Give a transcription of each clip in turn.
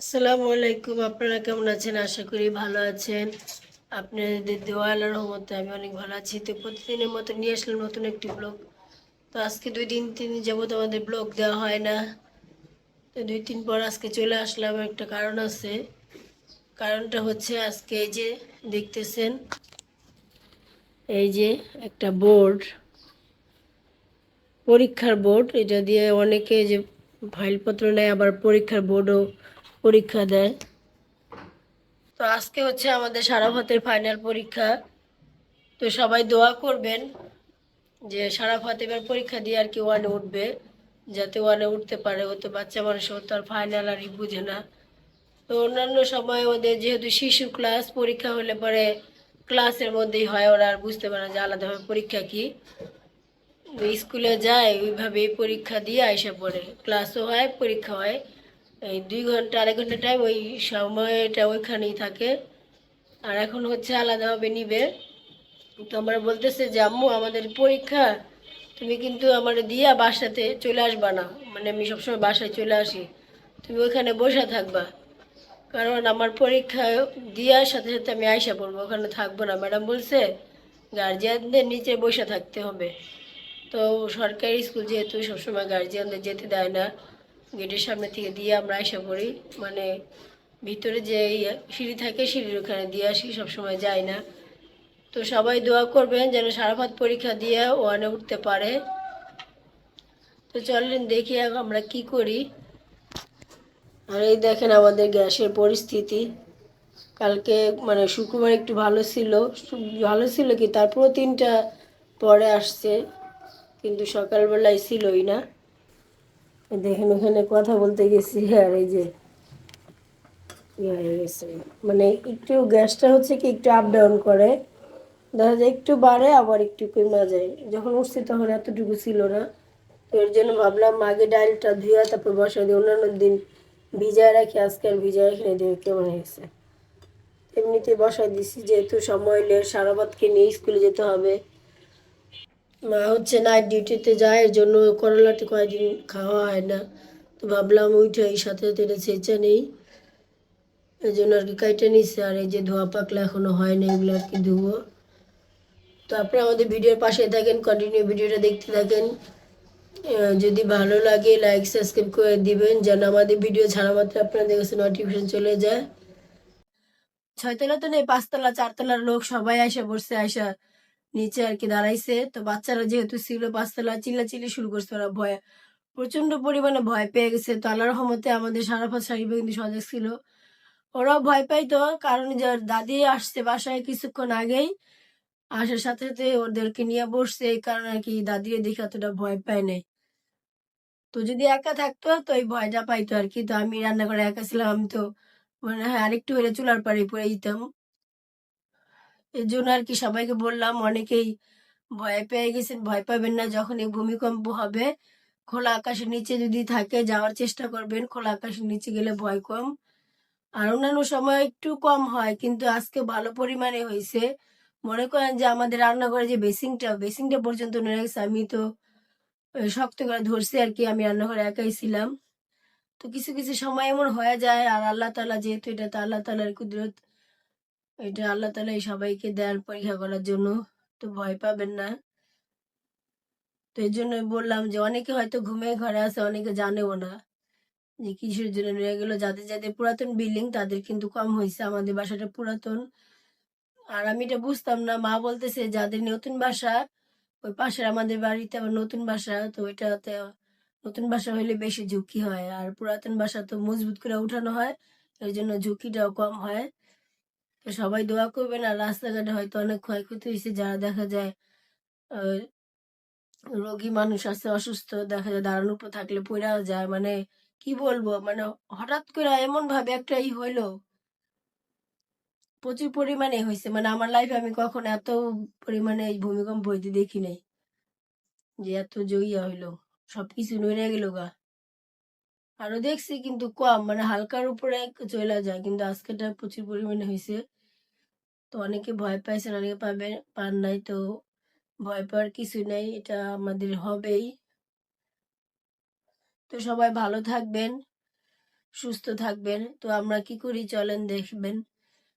আসসালামু আলাইকুম, আপনারা কেমন আছেন? আশা করি ভালো আছেন। আপনাদের দেওয়ালার রহমতে আমি অনেক ভালো আছি। তো প্রতিদিনের মতো নিয়ে আসলাম নতুন একটি ব্লগ। তো আজকে দুই দিন, তিন যাবত আমাদের ব্লগ দেওয়া হয় না। তো দুই তিন পর আজকে চলে আসলাম। একটা কারণ আছে। কারণটা হচ্ছে আজকে এই যে দেখতেছেন, এই যে একটা বোর্ড, পরীক্ষার বোর্ড। এটা দিয়ে অনেকে যে ফাইলপত্র নেয়, আবার পরীক্ষার বোর্ডও পরীক্ষা দেয়। তো আজকে হচ্ছে আমাদের সারাফতের ফাইনাল পরীক্ষা। তো সবাই দোয়া করবেন যে সারাফত এবার পরীক্ষা দিয়ে আর কি ওয়ানে উঠবে, যাতে ওয়ানে উঠতে পারে। ও তো বাচ্চা মানুষ, ও তো আর ফাইনাল আর বুঝে না। তো অন্যান্য সময় ওদের যেহেতু শিশু ক্লাস পরীক্ষা হলে পরে ক্লাসের মধ্যেই হয়, ওরা আর বুঝতে পারে না যে আলাদাভাবে পরীক্ষা কি। স্কুলে যায়, ওইভাবেই পরীক্ষা দিয়ে আইসা পড়ে। ক্লাসও হয়, পরীক্ষা হয়। এই দুই ঘণ্টা, আড়াই ঘণ্টা টাইম ওই সময়টা ওইখানেই থাকে। আর এখন হচ্ছে আলাদাভাবে নিবে। তো আমরা বলতেছে যে, আম্মু, আমাদের পরীক্ষা, তুমি কিন্তু আমার দিয়া বাসাতে চলে আসবা না। মানে আমি সবসময় বাসায় চলে আসি। তুমি ওইখানে বসে থাকবা। কারণ আমার পরীক্ষা দেওয়ার সাথে সাথে আমি আয়সা পড়ব, ওখানে থাকব না। ম্যাডাম বলছে গার্জিয়ানদের নিচে বসে থাকতে হবে। তো সরকারি স্কুল যেহেতু সবসময় গার্জিয়ানদের যেতে দেয় না গেটের সামনে থেকে দিয়ে আমরা আশা করি মানে ভিতরে যে ইয়ে সিঁড়ি থাকে সিঁড়ির ওখানে দিয়ে আসি, সবসময় যাই না। তো সবাই দোয়া করবেন যেন সারাফাত পরীক্ষা দিয়ে ওয়ানে উঠতে পারে। তো চলেন দেখি আমরা কি করি। আর এই দেখেন আমাদের গ্যাসের পরিস্থিতি। কালকে মানে শুক্রবার একটু ভালো ছিল। ভালো ছিল কি? তারপরও তিনটা পরে আসছে। কিন্তু সকালবেলায় ছিলই না। দেখেন, ওখানে কথা বলতে গেছি, আর এই যে ইয়ে মানে একটু গ্যাসটা হচ্ছে কি, একটু আপ ডাউন করে। দেখা যায় একটু বাড়ে, আবার একটু কমে যায়। যখন উঠছি তখন এতটুকু ছিল না। তো এর জন্য ভাবলাম, আগে ডালটা ধুয়ে, তারপর বসা দিই। অন্যান্য দিন ভিজায় রাখি আজকে আর ভিজায় রাখি দিয়ে কেমন হয়েছে। এমনিতে বসাই দিছি, যেহেতু সময় লেট সারাবাদকে নিয়ে স্কুলে যেতে হবে। মা হচ্ছে নাইট ডিউটিতে যায়, এর জন্য করলাটি কয়েকদিন খাওয়া হয় না। তো ভাবলাম উঠে এই সাথে সাথে এটা ছেঁচে নেই। এই জন্য আর কি কাইটে নিচ্ছে আর এই যে ধোয়া পাকলা এখনও হয় না, এগুলো আর কি ধুবো তো আপনারা আমাদের ভিডিওর পাশে থাকেন কন্টিনিউ ভিডিওটা দেখতে থাকেন। যদি ভালো লাগে লাইক সাবস্ক্রাইব করে দিবেন, যেন আমাদের ভিডিও ছাড়া মাত্র আপনাদের কাছে নোটিফিকেশন চলে যায়। ছয়তলা তো নেই, পাঁচতলা, চারতলার লোক সবাই আসে বসছে আসা নিচে আর কি দাঁড়াইছে। তো বাচ্চারা যেহেতু ছিল পাঁচতলা চিল্লাচিল্লি শুরু করছে ওরা ভয়। প্রচণ্ড পরিমাণে ভয় পেয়ে গেছে। তো আল্লাহর রহমতে আমাদের সারাফাত সারিবে কিন্তু সজাগ ছিল। ওরাও ভয় পাইতো, কারণ যে ওর দাদি আসছে বাসায় কিছুক্ষণ আগেই। আসার সাথে সাথে ওদেরকে নিয়ে বসছে, এই কারণে আর কি দাদিরে দেখে অতটা ভয় পায় নাই। তো যদি একা থাকতো, তো এই ভয়টা পাইতো আর কি। তো আমি রান্না করে একা ছিলাম, আমি তো মানে হ্যাঁ আরেকটু হলে চুলার পাড়ে পড়ে যেতাম। এর জন্য আর কি সবাইকে বললাম, অনেকেই ভয় পেয়ে গেছেন, ভয় পাবেন না, যখন এই ভূমিকম্প হবে, খোলা আকাশের নিচে যদি থাকে, যাওয়ার চেষ্টা করবেন, খোলা আকাশের নিচে গেলে ভয় কম। আর অন্যান্য সময় একটু কম হয়, কিন্তু আজকে ভালো পরিমাণে হয়েছে। মনে করেন যে আমাদের রান্নাঘরে যে বেসিংটা বেসিংটা পর্যন্ত নেমে গেছে, আমি তো শক্ত করে ধরছি আর কি, আমি রান্নাঘরে একাই ছিলাম। তো কিছু কিছু সময় এমন হয়ে যায়, আর আল্লাহ তালা যেহেতু এটা, তো আল্লাহ তালার কুদরত এটা আল্লাহ তালা এই সবাইকে দেয়ার পরীক্ষা করার জন্য তো ভয় পাবেন না। তো এই জন্য বললাম যে অনেকে হয়তো ঘুমিয়ে ঘরে আছে, অনেকে জানেও না যে কিসের জন্য নিয়ে গেলো। যাদের যাদের পুরাতন বিল্ডিং তাদের কিন্তু কম হয়েছে আমাদের বাসাটা পুরাতন। আর আমি এটা বুঝতাম না, মা বলতেছে যাদের নতুন বাসা, ওই পাশের আমাদের বাড়িতে আবার নতুন বাসা, তো ওইটাতে নতুন বাসা হইলে বেশি ঝুঁকি হয়। আর পুরাতন বাসা তো মজবুত করে উঠানো হয় এর জন্য ঝুঁকিটাও কম হয়। তো সবাই দোয়া করবেন আর রাস্তাঘাটে হয়তো অনেক ক্ষয়ক্ষতি হয়েছে। যারা দেখা যায় রোগী মানুষ আছে, অসুস্থ, দেখা যায় দাঁড়ানোর উপর থাকলে পড়া যায়। মানে কি বলব? মানে হঠাৎ করে এমন ভাবে একটা ই হইল। প্রচুর পরিমাণে হয়েছে মানে আমার লাইফে আমি কখনো এত পরিমাণে এই ভূমিকম্প হইতে দেখি নাই। যে এত জইয়া হইল। সবকিছু নড়ে গেল গা। আরও দেখছি কিন্তু কম মানে হালকার উপরে চলে যায়, কিন্তু আজকেটা প্রচুর পরিমাণে হয়েছে তো অনেকে ভয় পাইছেন অনেকে পাবে, পান নাই, তো ভয় পাওয়ার কিছু নেই, এটা আমাদের হবেই। তো সবাই ভালো থাকবেন, সুস্থ থাকবেন, তো আমরা কি করি চলেন দেখবেন।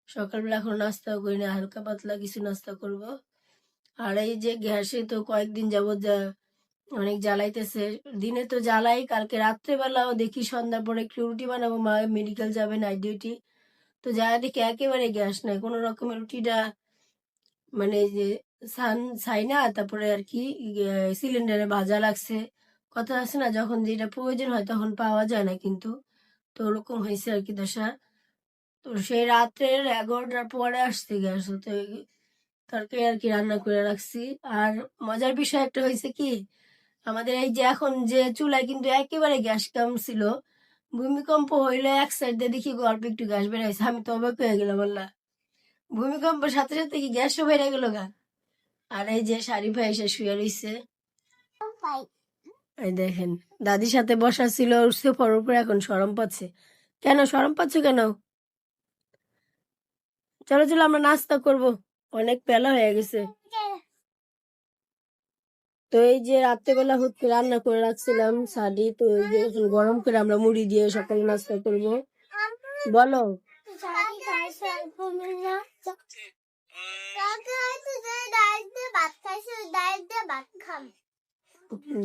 সকালবেলা এখন নাস্তাও করি না, হালকা পাতলা কিছু নাস্তা করব। আর এই যে গ্যাসে তো কয়েকদিন যাবত যা অনেক জ্বালাইতেছে। দিনে তো জ্বালাই, কালকে রাত্রেবেলাও দেখি সন্ধ্যার পরে একটু রুটি বানাবো, মা মেডিকেল যাবে নাইট ডিউটি তো যা দেখি একেবারে গ্যাস নাই কোনো রকমের রুটিটা মানে যে সান, ছাই না, তারপরে আর কি সিলিন্ডারে ভাজা লাগছে। কথা আছে না, যখন যেটা প্রয়োজন হয় তখন পাওয়া যায় না কিন্তু। তো ওরকম হয়েছে আর কি দশা। তো সেই রাত্রের এগারোটার পরে আসছে গ্যাস তো তরকারি আর কি রান্না করে রাখছি। আর মজার বিষয় একটা হয়েছে কি আমাদের এই যে এখন যে চুলায় কিন্তু একেবারে গ্যাস কম ছিল, ভূমিকম্প হইলে এক সাইড দিয়ে দেখি অল্প একটু গ্যাস বেড়াইছে আমি তো অবাক হয়ে গেলাম বললা ভূমিকম্পের সাথে সাথে কি গ্যাসও বেড়ে গেল গা? আর এই যে শাড়ি ভাই এসে শুয়ে রইছে। এই দেখেন, দাদির সাথে বসা ছিল, উঠছে পর উপরে, এখন সরম পাচ্ছে। কেন সরম পাচ্ছ কেন? চলো চলো, আমরা নাস্তা করব। অনেক বেলা হয়ে গেছে। তো এই যে রাত্রেবেলা হুট করে রান্না করে রাখছিলাম শাড়ি, তো এই যে গরম করে আমরা মুড়ি দিয়ে সকালে নাস্তা করব। বলো।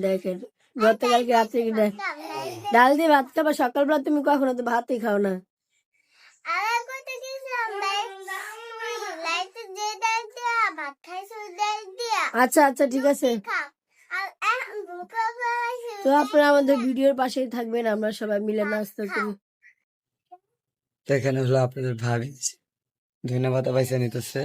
দেখেন, গতকালকে রাত্রে কি ডাল দিয়ে ভাত খাবা? সকালবেলা তুমি কখনো তো ভাতই খাও না। আচ্ছা আচ্ছা ঠিক আছে। তো আপনারা আমাদের ভিডিওর পাশেই থাকবেন আমরা সবাই মিলে নাস্তা করি। এখানে হলো আপনাদের ভাবি। ধন্যবাদ পয়সা নিতেছে।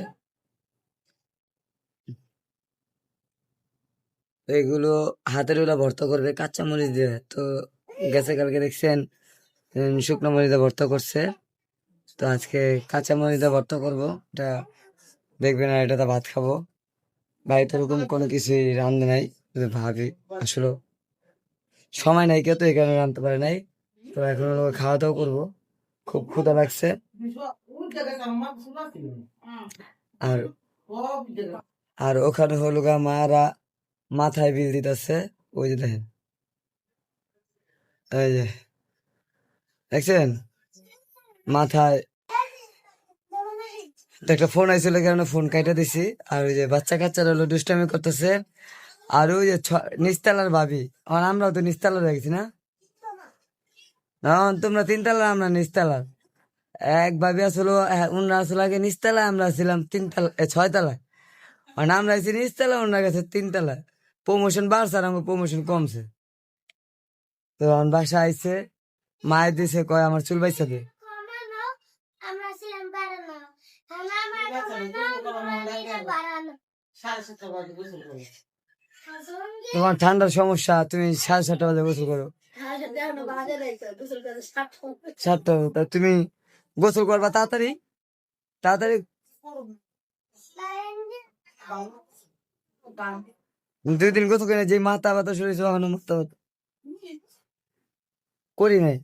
এগুলো হাতের ওলা ভর্তা করবে কাঁচা মরিচ দিয়ে। তো গেছে কালকে দেখছেন শুকনো মরিচ দিয়ে ভর্তা করছে। তো আজকে কাঁচা মরিচ দিয়ে ভর্তা করব এটা দেখবেন আর এটা তো ভাত খাব। বাড়িতে এরকম কোনো কিছুই রান্ধে নাই ভাবি। আসলে সময় নাই, কেউ তো এই কারণে রাঁধতে পারে নাই। তো এখন খাওয়া দাওয়া করব। খুব ক্ষুধা লাগছে। আর আর ওখানে হলো গা মারা মাথায় বিল দিতেছে। ওই যে দেখেন। এই যে। দেখছেন? মাথায় একটা ফোন আইছিল কারণে ফোন কাইটা দিছি। আর ওই যে বাচ্চা কাচ্চারা হলো দুষ্টামি করতেছে। আর ওই যে নিচতলার ভাবি আর আমরাও তো নিচতলার হয়ে গেছি না? তোমরা তিনতলা আমরা নিচতলার এক ভাবি আসলো উনরা আসলো আগে নিচতলা আমরা ছিলাম তিনতলা এ, ছয়তলায়। মানে আমরা আছি নিচতলা ওনারা গেছে তিনতলা প্রমোশন বাড়ছে আর আমার প্রমোশন কমছে। তো আমার বাসা আইছে মায়ের দিছে কয় আমার চুল বাইসা দে। আমরা তোমার ঠান্ডার সমস্যা, তুমি সাড়ে সাতটা বাজে গোসল করো। সাতটা তুমি গোসল করবা তাড়াতাড়ি? তাড়াতাড়ি? দুই দিন গোসল করে যে মাথা ব্যথা শরীর এখনও মাথা ব্যথা। করি নাই।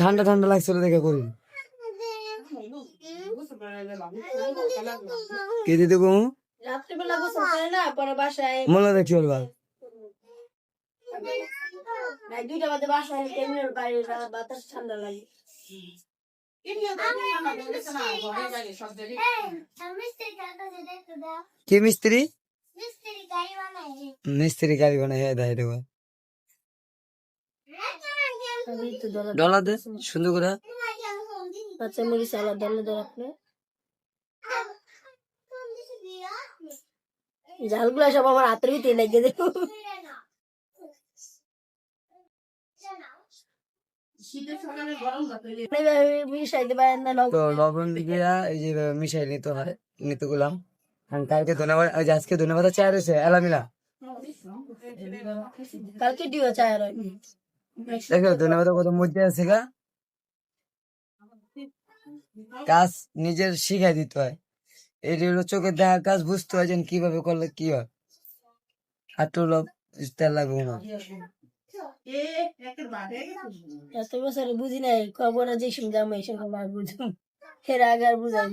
ঠান্ডা ঠান্ডা লাগছিল দেখে করি কে গো রাত্রিবেলা গোসল করে না পরে বাসায় মনে দেখি বলবা রাত দুইটা বাজে বাসায় কেমনি বাইরে বাতাস ঠান্ডা লাগে। কি মিস্ত্রি? মিস্ত্রি গাড়ি গাড়ি বানাই হ্যাঁ দেয় দেবো ডলা দে সুন্দর করে। কাঁচা মরিচ আলাদা আলাদা রাখলে ঝালগুলা সব আমার হাতের ভিতরে লেগে দেবো মিশাইতে পারেন না লবণ। তো লবণ দিয়া এই যে মিশাই নিতে হয় নিতে গেলাম। আর কালকে ধন্যবাদ আজকে ধন্যবাদ চায় রয়েছে এলামিলা। কালকে ডিও চায় দেখো ধন্যবাদ কত মধ্যে আছে গা। কাজ নিজের শিখাই দিতে হয়। এটি হলো চোখে দেখা কাজ, বুঝতে হয় যে কীভাবে করলে কি হয়। তো লোক তেল লাগবে না এত বছর বুঝি নাই খবর যে শুনলাম এই সঙ্গে বুঝুম এর আগে আর বুঝাই